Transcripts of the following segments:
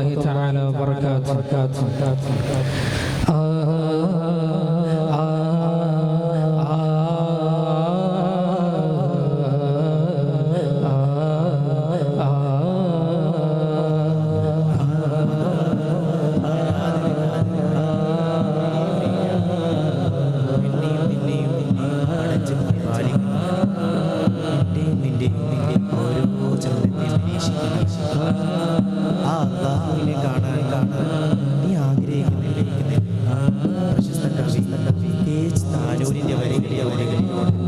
الله تعالى وبركاته. alegria, é alegria.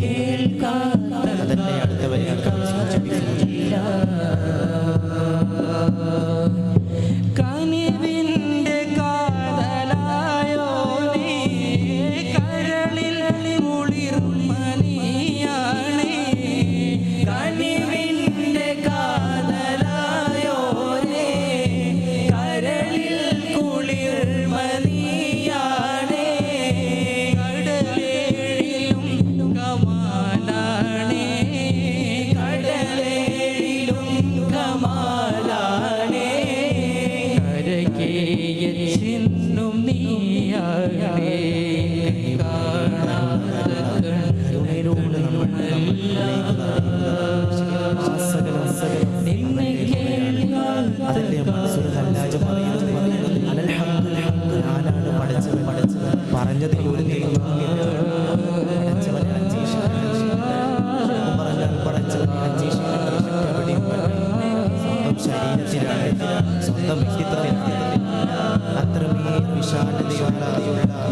കേൾക്കാത്ത അടുത്ത വരികൾ come on.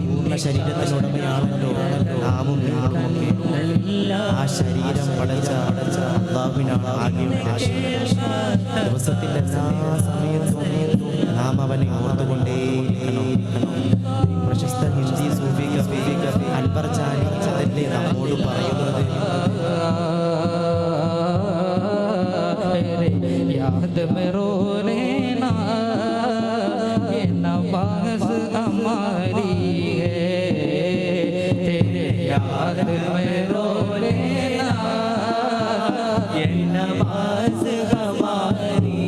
പൂർണ ശരീരത്തിനുടമയാണല്ലോ നാമും ആ ശരീരം പടച്ച അടച്ച അള്ളാവിനാണ് സമയത്തും നാം അവനെ ഓർത്തുകൊണ്ടേയിരിക്കണം പ്രശസ്ത ഹിന്ദി സൂഫി കവി അൻപർ ചാനി അതല്ലേ നമ്മോട് പറയുന്നത് യാദ് മെറോ نماز ہماری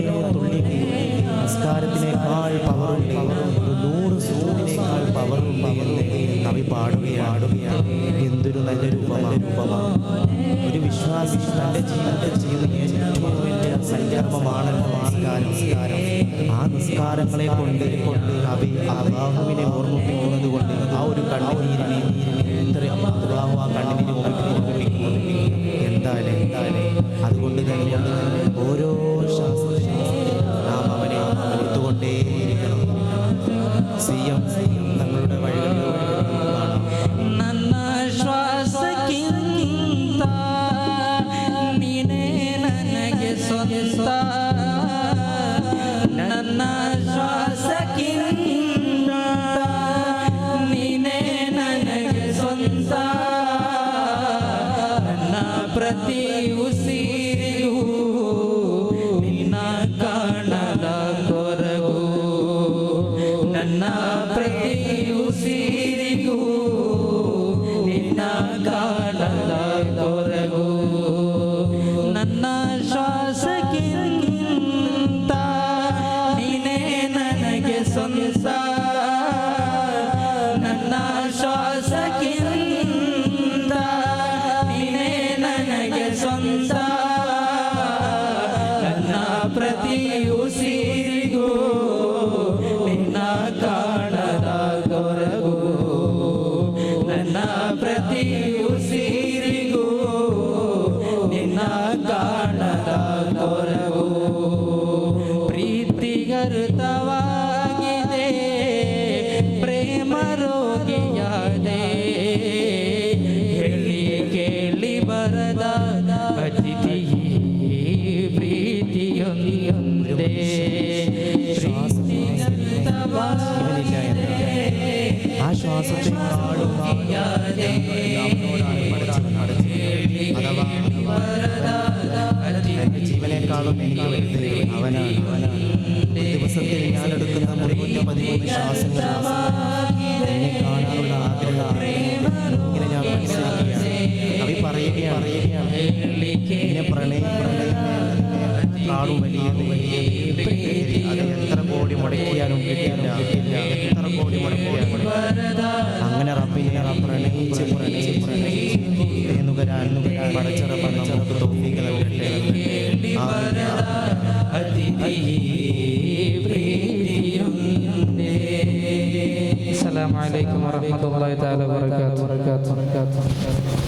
വിശ്വാസി തന്റെ ജീവിതത്തിൽ ചെയ്യുന്ന ഏറ്റവുമില്ല സംരംഭമാണ് നമസ്കാരം ആ നിസ്കാരങ്ങളെ കൊണ്ട് കൊണ്ട് അവ അള്ളാഹുവിനെ ഓർമ്മിപ്പിക്കുന്നത് കൊണ്ട് ആ ഒരു കണ്ണുനീരിനെ എത്ര അള്ളാഹു ആ കണ്ണിനെ ഓർമ്മിപ്പിക്കുന്നത് എന്തായാലും canta വിശ്വാസത്തെക്കാളും അഥവാ എന്റെ ജീവനേക്കാളും എനിക്ക് വരുന്നത് അവനാണ് ദിവസത്തിൽ ഞാൻ എടുക്കുന്ന മുറിവുറ്റ പതിമൂന്ന് ശ്വാസങ്ങൾ something.